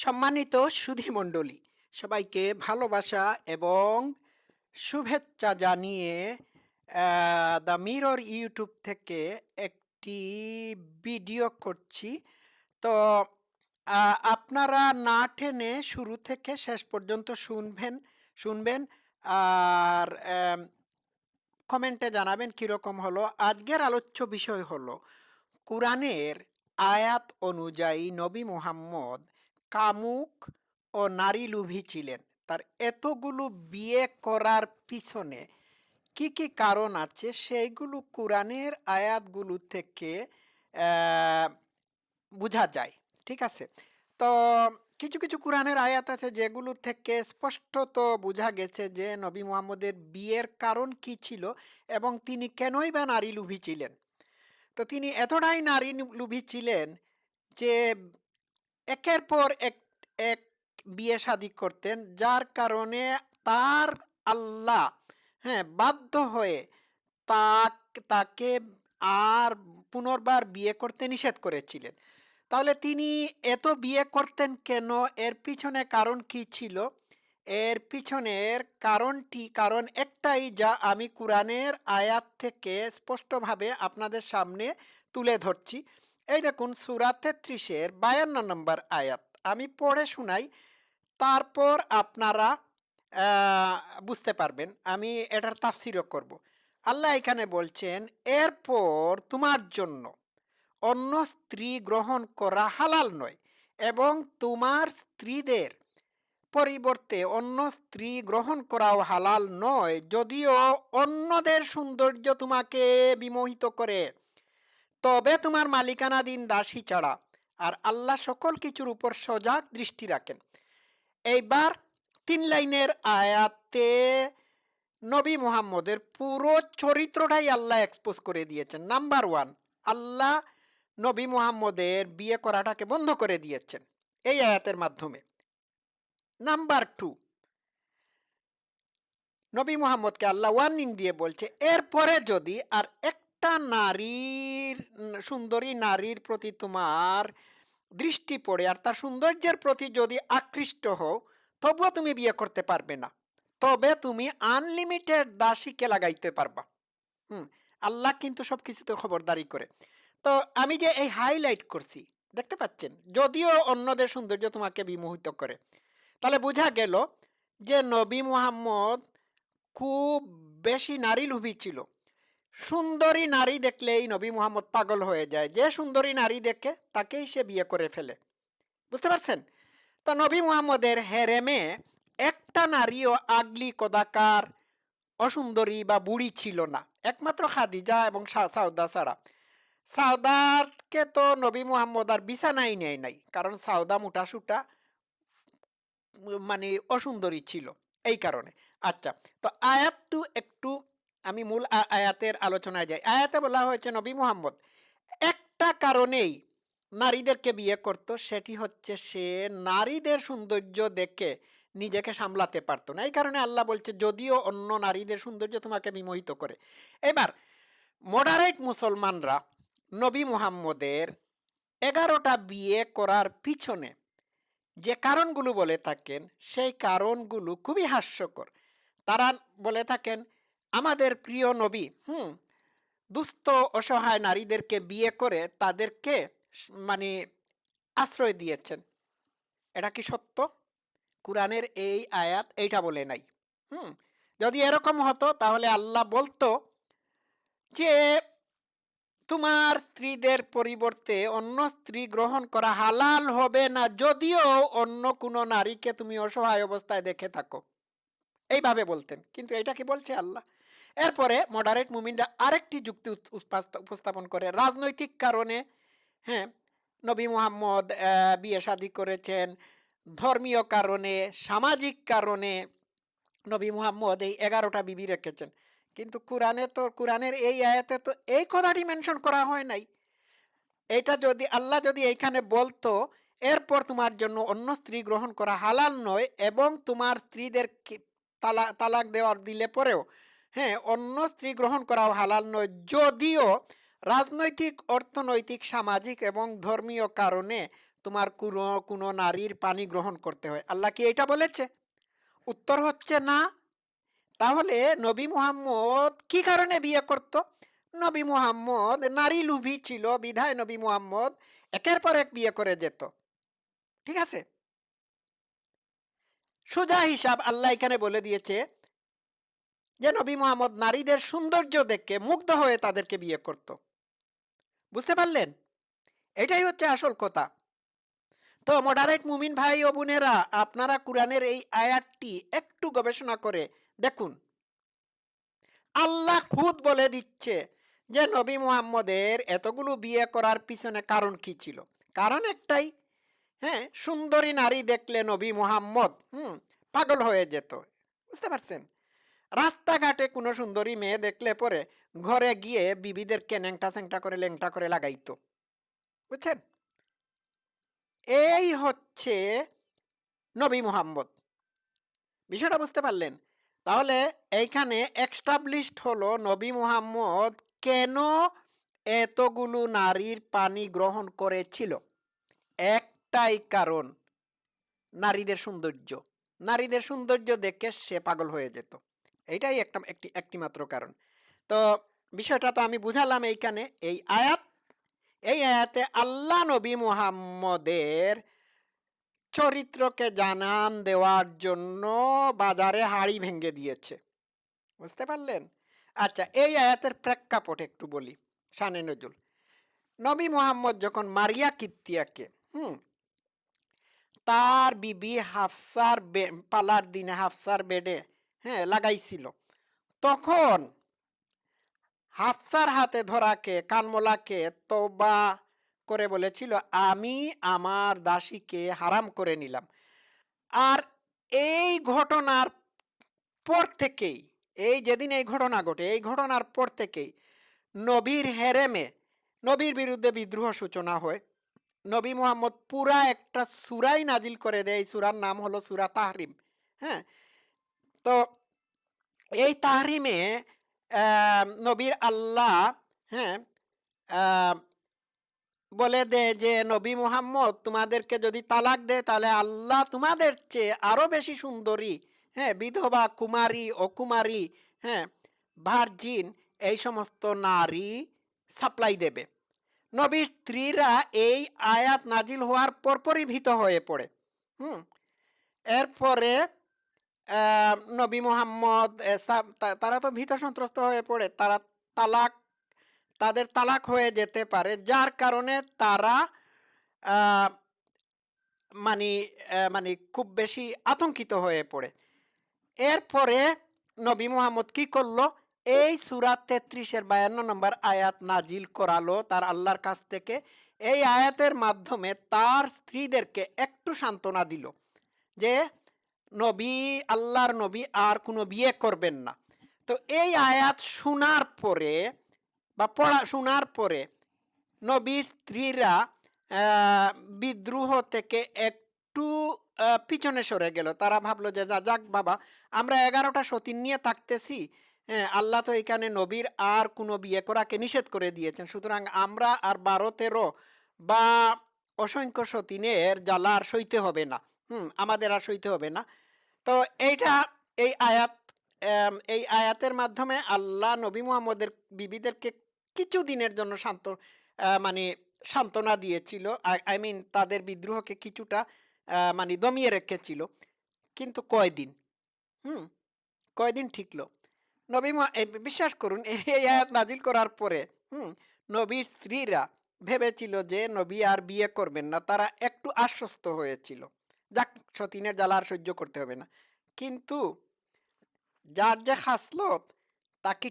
সম্মানিত সুধীমণ্ডলী সবাইকে ভালোবাসা এবং শুভেচ্ছা জানিয়ে দ্য মিরর ইউটিউব থেকে একটি ভিডিও করছি। তো আপনারা না টেনে শুরু থেকে শেষ পর্যন্ত শুনবেন শুনবেন, আর কমেন্টে জানাবেন কীরকম হলো। আজকের আলোচ্য বিষয় হলো, কোরআনের আয়াত অনুযায়ী নবী মুহাম্মদ কামুক ও নারী লুভী ছিলেন। তার এতগুলো বিয়ে করার পিছনে কি কি কারণ আছে সেইগুলো কোরআনের আয়াতগুলো থেকে বোঝা যায়। ঠিক আছে? তো কিছু কিছু কোরআনের আয়াত আছে যেগুলো থেকে স্পষ্টত বোঝা গেছে যে নবী মুহাম্মদের বিয়ের কারণ কি ছিল এবং তিনি কেনই বা নারী লুভী ছিলেন। তো তিনি এতটাই নারী লুভী ছিলেন যে একের পর এক এক বিয়ে শাদি করতেন, যার কারণে তার আল্লাহ হ্যাঁ বাধ্য হয়ে তাক, তাকে আর পুনর্বার বিয়ে করতে নিষেধ করেছিলেন। তাহলে তিনি এত বিয়ে করতেন কেন? এর পিছনে কারণ কি ছিল? এর পিছনের কারণটি, কারণ একটাই যা আমি কোরআনের আয়াত থেকে স্পষ্টভাবে আপনাদের সামনে তুলে ধরছি। এই দেখুন, সুরা তেত্রিশের বায়ান্ন নম্বর আয়াত। আমি পড়ে শোনাই, তারপর আপনারা বুঝতে পারবেন, আমি এটার তাফসিরও করব। আল্লাহ এখানে বলছেন, এরপর তোমার জন্য অন্য স্ত্রী গ্রহণ করা হালাল নয় এবং তোমার স্ত্রীদের পরিবর্তে অন্য স্ত্রী গ্রহণ করাও হালাল নয়, যদিও অন্যদের সৌন্দর্য তোমাকে বিমোহিত করে। তবে তোমার মালিকানাধীন দাসী ছাড়া আর আল্লাহ সকল কিছুর উপর সজাগ দৃষ্টি রাখেন। এইবার তিন লাইনের আয়াতে নবী মুহাম্মদের পুরো চরিত্রটাই আল্লাহ এক্সপোজ করে দিয়েছেন। নাম্বার ওয়ান আল্লাহ নবী মুহাম্মদের বিয়ে করাটাকে বন্ধ করে দিয়েছেন এই আয়াতের মাধ্যমে। নাম্বার টু নবী মুহাম্মদকে আল্লাহ ওয়ার্নিং দিয়ে বলছে, এরপরে যদি আর একটা নারীর সুন্দরী নারীর প্রতি তোমার দৃষ্টি পড়ে আর তার সৌন্দর্যের প্রতি যদি আকৃষ্ট হও, তবুও তুমি বিয়ে করতে পারবে না। তবে তুমি আনলিমিটেড দাসীকে লাগাইতে পারবা। হুম, আল্লাহ কিন্তু সব কিছুতে খবরদারি করে। তো আমি যে এই হাইলাইট করছি, দেখতে পাচ্ছেন? যদিও অন্যদের সৌন্দর্য তোমাকে বিমোহিত করে। তাহলে বোঝা গেল যে নবী মুহাম্মদ খুব বেশি নারী লোভী ছিল। সুন্দরী নারী দেখলেই নবী মোহাম্মদ পাগল হয়ে যায়। যে সুন্দরী নারী দেখে তাকেই সে বিয়ে করে ফেলে। বুঝতে পারছেন? তো নবী মুহাম্মদের হেরেমে একটা নারীও আগলি, কদাকার, অসুন্দরী বা বুড়ি ছিল না। একমাত্র খাদিজা এবং সাউদা ছাড়া। সাউদাকে তো নবী মোহাম্মদ আর বিছানাই নেয় নাই। কারণ সাউদা মোটা সুটা মানে অসুন্দরী ছিল। এই কারণে। আচ্ছা তো আয়াতটু একটু আমি মূল আয়াতের আলোচনায় যাই। আয়াতে বলা হয়েছে, নবী মুহাম্মদ, একটা কারণেই নারীদেরকে বিয়ে করত, সেটি হচ্ছে সে নারীদের সৌন্দর্য দেখে নিজেকে সামলাতে পারতো না। এই কারণে আল্লাহ বলছে, যদিও অন্য নারীদের সৌন্দর্য তোমাকে বিমোহিত করে। এবার মডারেট মুসলমানরা নবী মুহাম্মদের এগারোটা বিয়ে করার পিছনে যে কারণগুলো বলে থাকেন, সেই কারণগুলো খুবই হাস্যকর। তারা বলে থাকেন আমাদের প্রিয় নবী, হুম, দুস্থ, অসহায় নারীদেরকে বিয়ে করে তাদেরকে মানে আশ্রয় দিয়েছেন। এটা কি সত্য? কোরআনের এই আয়াত এইটা বলে নাই। হুম, যদি এরকম হতো তাহলে আল্লাহ বলতো যে, তোমার স্ত্রীদের পরিবর্তে অন্য স্ত্রী গ্রহণ করা হালাল হবে না, যদিও অন্য কোনো নারীকে তুমি অসহায় অবস্থায় দেখে থাকো। এইভাবে বলতেন। কিন্তু এটা কি বলছে আল্লাহ? এরপরে মডারেট মুমিনরা আরেকটি যুক্তি উপস্থাপন করে। রাজনৈতিক কারণে হ্যাঁ নবী মুহাম্মদ বিয়ে শাদী করেছেন। ধর্মীয় কারণে, সামাজিক কারণে নবী মুহাম্মদ এই এগারোটা বিবি রেখেছেন। কিন্তু কোরআনে তো, কোরআনের এই আয়াতে তো এই কথাটি মেনশন করা হয় নাই। এটা যদি, আল্লাহ যদি এইখানে বলতো, এরপর তোমার জন্য অন্য স্ত্রী গ্রহণ করা হালাল নয় এবং তোমার স্ত্রীদের তালা, তালাক দেওয়ার দিলে পরেও হ্যাঁ অন্য স্ত্রী গ্রহণ করাও হালাল নয়। যদিও রাজনৈতিক, অর্থনৈতিক, সামাজিক এবং ধর্মীয় কারণে তোমার কোনো কোনো নারীর পানি গ্রহণ করতে হয়। আল্লাহ কি এটা বলেছে? উত্তর হচ্ছে না। তাহলে নবী মুহাম্মদ কি কারণে বিয়ে করত? নবী মুহাম্মদ নারী লুভি ছিল, বিধায় নবী মুহাম্মদ একের পর এক বিয়ে করে যেত। ঠিক আছে? সোজা হিসাব আল্লাহ এখানে বলে দিয়েছে যে নবী মোহাম্মদ নারীদের সৌন্দর্য দেখে মুগ্ধ হয়ে তাদেরকে বিয়ে করত। বুঝতে পারলেন? এটাই হচ্ছে আসল কথা। তো মডারেট মুমিন ভাই ও বোনেরা, আপনারা কোরআনের এই আয়াতটি একটু গবেষণা করে দেখুন। আল্লাহ খুদ বলে দিচ্ছে যে নবী মুহাম্মদের এতগুলো বিয়ে করার পিছনে কারণ কি ছিল? কারণ একটাই হ্যাঁ সুন্দরী নারী দেখলে নবী মুহাম্মদ, হুম, পাগল হয়ে যেত। বুঝতে পারছেন? রাস্তাঘাটে কোনো সুন্দরী মেয়ে দেখলে পরে ঘরে গিয়ে বিবিদেরকে ন্যাংটা স্যাংটা করে ল্যাংটা করে লাগাইতো। বুঝছেন? এই হচ্ছে নবী মোহাম্মদ। বিষয়টা বুঝতে পারলেন? তাহলে এইখানে এক্সটাবলিশড হলো নবী মুহাম্মদ কেন এতগুলো নারীর পানি গ্রহণ করেছিল? একটাই কারণ, নারীদের সৌন্দর্য। নারীদের সৌন্দর্য দেখে সে পাগল হয়ে যেত। এইটাই একটা, একটি একটি মাত্র কারণ। তো বিষয়টা তো আমি বুঝালাম এইখানে, এই আয়াত, এই আয়াতে আল্লাহ নবী মুহাম্মদের চরিত্রকে জানান দেওয়ার জন্য বাজারে হাড়ি ভেঙে দিয়েছে। বুঝতে পারলেন? আচ্ছা এই আয়াতের প্রেক্ষাপট একটু বলি, শানে নজরুল। নবী মোহাম্মদ যখন মারিয়া কিপ্তিয়াকে, হুম, তার বিবি হাফসার পালার দিনে হাফসার বেডে হ্যাঁ লাগাইছিল। তখন হাফসার হাতে ধরাকে, কানমোলাকে তোবা করে বলেছিল, আমি আমার দাসীকে হারাম করে নিলাম। আর এই ঘটনার পর থেকেই, এই যেদিন এই ঘটনা ঘটে, এই ঘটনার পর থেকেই নবীর হেরেমে, নবীর বিরুদ্ধে বিদ্রোহ সূচনা হয়। নবী মোহাম্মদ পুরা একটা সুরাই নাজিল করে দেয়। এই সুরার নাম হলো সুরা তাহরিম হ্যাঁ? তো এই তাহরিমে নবীর আল্লাহ হ্যাঁ বলে দে যে, নবী মুহাম্মদ, তোমাদেরকে যদি তালাক দেয়, তাহলে আল্লাহ তোমাদের চেয়ে আরও বেশি সুন্দরী হ্যাঁ বিধবা, কুমারী, অকুমারী হ্যাঁ ভার্জিন, এই সমস্ত নারী সাপ্লাই দেবে। নবীর স্ত্রীরা এই আয়াত নাজিল হওয়ার পরপরই ভীত হয়ে পড়ে। হুম, এরপরে নবী মোহাম্মদ তারা তো ভীত সন্ত্রস্ত হয়ে পড়ে। তারা তালাক, তাদের তালাক হয়ে যেতে পারে, যার কারণে তারা মানে মানে খুব বেশি আতঙ্কিত হয়ে পড়ে। এরপরে নবী মোহাম্মদ কি করল? এই সুরা তেত্রিশের বায়ান্ন নম্বর আয়াত নাজিল করালো তার আল্লাহর কাছ থেকে। এই আয়াতের মাধ্যমে তার স্ত্রীদেরকে একটু সান্ত্বনা দিল যে নবী, আল্লাহর নবী আর কোনো বিয়ে করবেন না। তো এই আয়াত শোনার পরে বা পড়া, শোনার পরে নবীর স্ত্রীরা বিদ্রোহ থেকে একটু পিছনে সরে গেল। তারা ভাবলো যে, যা- যাক বাবা, আমরা এগারোটা সতীন নিয়ে থাকতেছি। হ্যাঁ আল্লাহ তো এখানে নবীর আর কোনো বিয়ে করাকে নিষেধ করে দিয়েছেন। সুতরাং আমরা আর বারো তেরো বা অসংখ্য সতীনের জ্বালা আর সইতে হবে না। হুম, আমাদের আর সইতে হবে না। তো এইটা, এই আয়াত এই আয়াতের মাধ্যমে আল্লাহ নবী মুহাম্মদের বিবিদেরকে কিছু দিনের জন্য শান্ত মানে সান্ত্বনা দিয়েছিল। আই মিন তাদের বিদ্রোহকে কিছুটা মানে দমিয়ে রেখেছিল। কিন্তু কয়দিন? হুম, কয়দিন ঠিকলো? নবী বিশ্বাস করুন এই আয়াত নাজিল করার পরে, হুম, নবীর স্ত্রীরা ভেবেছিল যে নবী আর বিয়ে করবেন না, তারা একটু আশ্বস্ত হয়েছিল। যাক, সতীনের জ্বালা আর সহ্য করতে হবে না। কিন্তু যার যে খাসলত, তাকে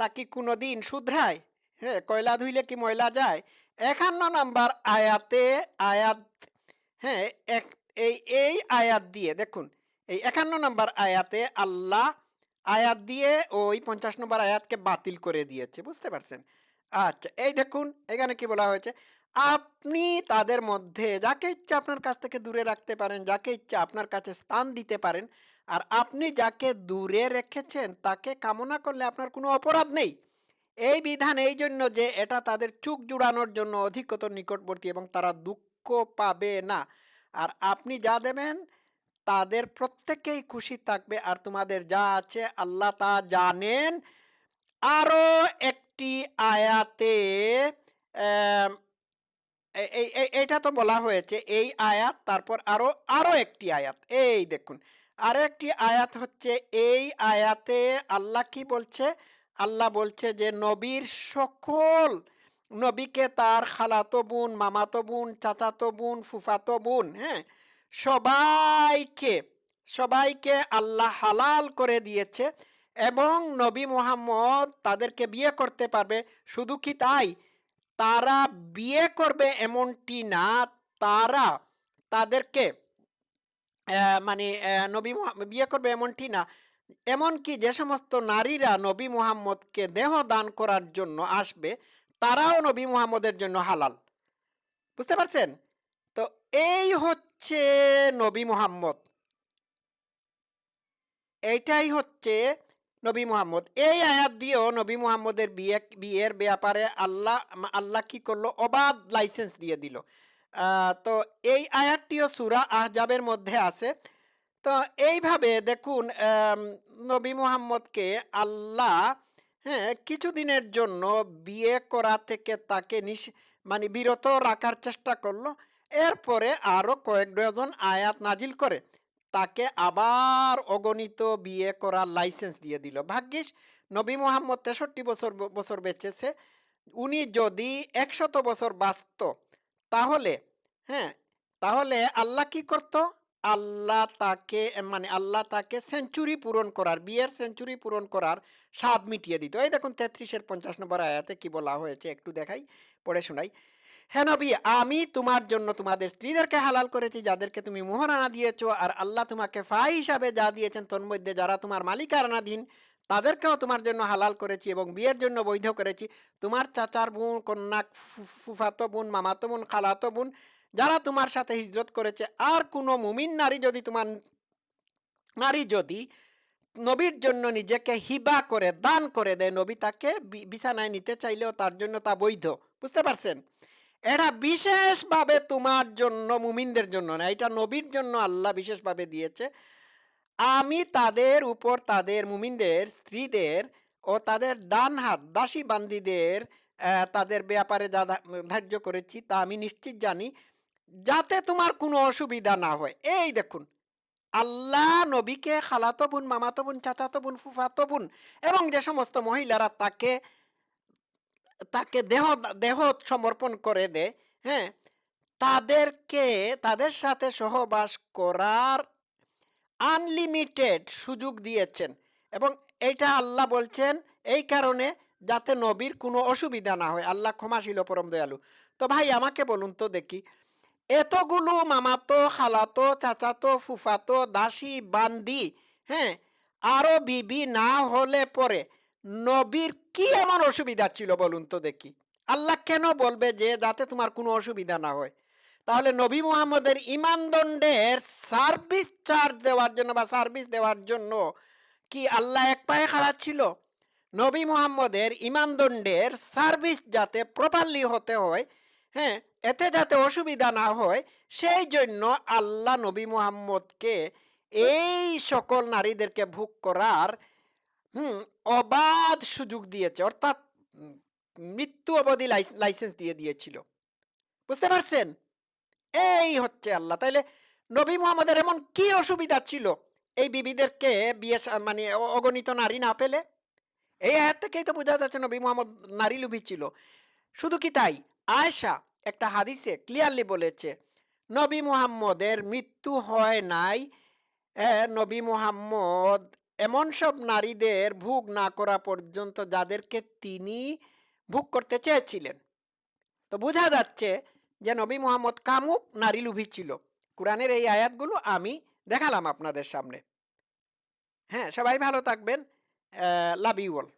তাকে কোনোদিন শুধরায় হ্যাঁ কয়লা ধুইলে কি ময়লা যায়? একান্ন নাম্বার আয়াতে, আয়াত হ্যাঁ এক, এই এই আয়াত দিয়ে, দেখুন, এই একান্ন নাম্বার আয়াতে আল্লাহ আয়াত দিয়ে ওই পঞ্চাশ নম্বর আয়াতকে বাতিল করে দিয়েছে, বুঝতে পারছেন? আচ্ছা এই দেখুন, এখানে কি বলা হয়েছে? আপনি তাদের মধ্যে যাকে ইচ্ছা আপনার কাছ থেকে দূরে রাখতে পারেন, যাকে ইচ্ছা আপনার কাছে স্থান দিতে পারেন, আর আপনি যাকে দূরে রেখেছেন তাকে কামনা করলে আপনার কোনো অপরাধ নেই। এই বিধান এই জন্য যে এটা তাদের চুক জুড়ানোর জন্য অধিকতর নিকটবর্তী এবং তারা দুঃখ পাবে না। আর আপনি যা দেবেন তাদের প্রত্যেকেই খুশি থাকবে, আর তোমাদের যা আছে আল্লাহ তা জানেন। আরও একটি আয়াতে আম, এ- এই এই- এইটা তো বলা হয়েছে এই আয়াত তারপর আরও আরও একটি আয়াত। এই দেখুন আরও একটি আয়াত হচ্ছে এই আয়াতে আল্লাহ কি বলছে? আল্লাহ বলছে যে নবীর সকল নবীকে তার খালাতো বোন মামাতো বোন চাচাতো বোন ফুফাতো বোন হ্যাঁ সবাইকে সবাইকে আল্লাহ হালাল করে দিয়েছে এবং নবী মুহাম্মদ তাদেরকে বিয়ে করতে পারবে। শুধু কি তাই? তারা বিয়ে করবে এমনটি না, তারা তাদেরকে মানে নবী বিয়ে করবে এমনটি না। এমনকি যে সমস্ত নারীরা নবী মুহাম্মদকে দেহ দান করার জন্য আসবে, তারাও নবী মুহাম্মদের জন্য হালাল। বুঝতে পারছেন? তো এই হচ্ছে নবী মুহাম্মদ। এইটাই হচ্ছে নবী মুহাম্মদ। এই আয়াত দিয়েও নবী মুহাম্মদের বিয়ে বিয়ের ব্যাপারে আল্লাহ আল্লাহ কি করল? অবাধ লাইসেন্স দিয়ে দিল। তো এই আয়াতটিও সুরা আহজাবের মধ্যে আছে। তো এইভাবে দেখুন নবী মুহাম্মদকে আল্লাহ হ্যাঁ কিছুদিনের জন্য বিয়ে করা থেকে তাকে নিষ মানে বিরত রাখার চেষ্টা করল। এরপরে আরও কয়েক ডজন আয়াত নাজিল করে। তাকে আবার অগণিত বিয়ে করার লাইসেন্স দিয়ে দিল। ভাগ্যিস, নবী মোহাম্মদ তেষট্টি বছর বছর বেঁচেছে। উনি যদি একশত বছর বাঁচত, তাহলে হ্যাঁ তাহলে আল্লাহ কি করত? আল্লাহ তাকে মানে আল্লাহ তাকে সেঞ্চুরি পূরণ করার, বিয়ের সেঞ্চুরি পূরণ করার স্বাদ মিটিয়ে দিত। এই দেখুন, তেত্রিশের পঞ্চাশ নম্বর আয়াতে কি বলা হয়েছে, একটু দেখাই, পড়ে শোনাই। হ্যাঁ নবী, আমি তোমার জন্য তোমাদের স্ত্রীদেরকে হালাল করেছি, যাদেরকে তুমি মোহরানা দিয়েছ, আর আল্লাহ তোমাকে ফাই হিসাবে যা দিয়েছেন তোর মধ্যে, যারা তোমার মালিকানাধীন, তাদেরকেও তোমার জন্য হালাল করেছি এবং বিয়ের জন্য বৈধ করেছি। তোমার চাচার বোন, কন্যা ফুফাতো বোন, মামাতো বোন, খালাতো বোন, যারা তোমার সাথে হিজরত করেছে, আর কোনো মুমিন নারী যদি তোমার, নারী যদি নবীর জন্য নিজেকে হিবা করে, দান করে দেয়, নবী তাকে বিছানায় নিতে চাইলেও তার জন্য তা বৈধ। বুঝতে পারছেন? এটা বিশেষভাবে তোমার জন্য, মুমিনদের জন্য না, এটা নবীর জন্য আল্লাহ বিশেষভাবে দিয়েছে। আমি তাদের উপর তাদের মুমিনদের, স্ত্রীদের ও তাদের ডান হাত দাসী বান্দিদের তাদের ব্যাপারে যা ধার্য করেছি তা আমি নিশ্চিত জানি, যাতে তোমার কোনো অসুবিধা না হয়। এই দেখুন, আল্লাহ নবীকে খালাতো বোন, মামাতো বোন, চাচাতো বোন, ফুফাতো বোন এবং যে সমস্ত মহিলারা তাকে তাকে দেহ দেহ সমর্পণ করে দেয় হ্যাঁ? তাদেরকে, তাদের সাথে সহবাস করার আনলিমিটেড সুযোগ দিয়েছেন এবং এইটা আল্লাহ বলছেন এই কারণে যাতে নবীর কোনো অসুবিধা না হয়। আল্লাহ ক্ষমাশীল পরম দয়ালু। তো ভাই, আমাকে বলুন তো দেখি, এতগুলো মামাতো, খালাতো, চাচাতো, ফুফাতো, দাসী, বান্দি হ্যাঁ? আরও বিবি না হলে পরে নবীর কি এমন অসুবিধা ছিল বলুন তো দেখি? আল্লাহ কেন বলবে যে যাতে তোমার কোনো অসুবিধা না হয়? তাহলে নবী মুহাম্মদের ইমানদণ্ডের সার্ভিস চার্জ দেওয়ার জন্য বা সার্ভিস দেওয়ার জন্য কি আল্লাহ এক পায়ে খাড়া ছিল? নবী মুহাম্মদের ইমানদণ্ডের সার্ভিস যাতে প্রপারলি হতে হয় হ্যাঁ এতে যাতে অসুবিধা না হয়, সেই জন্য আল্লাহ নবী মুহাম্মদকে এই সকল নারীদেরকে ভোগ করার হুম, অবাধ সুযোগ দিয়েছে। অর্থাৎ মৃত্যু অবধি লাইসেন্স দিয়ে দিয়েছিল। বুঝতে পারছেন? এই হচ্ছে আল্লাহ। তাইলে নবী মুহাম্মদের এমন কি অসুবিধা ছিল? এই বিবিদেরকে বিয়ে মানে অগণিত নারী না পেলে? এই আয়াত থেকেই তো বোঝা যাচ্ছে নবী মুহাম্মদ নারী লুভি ছিল। শুধু কি তাই? আয়েশা একটা হাদিসে ক্লিয়ারলি বলেছে, নবী মুহাম্মদের মৃত্যু হয় নাই নবী মুহাম্মদ এমন সব নারীদের ভোগ না করা পর্যন্ত যাদেরকে তিনি ভোগ করতে চেয়েছিলেন। তো বোঝা যাচ্ছে যে নবী মোহাম্মদ কামুক নারী লুভি ছিল। কোরআনের এই আয়াতগুলো আমি দেখালাম আপনাদের সামনে। হ্যাঁ সবাই ভালো থাকবেন। Love you all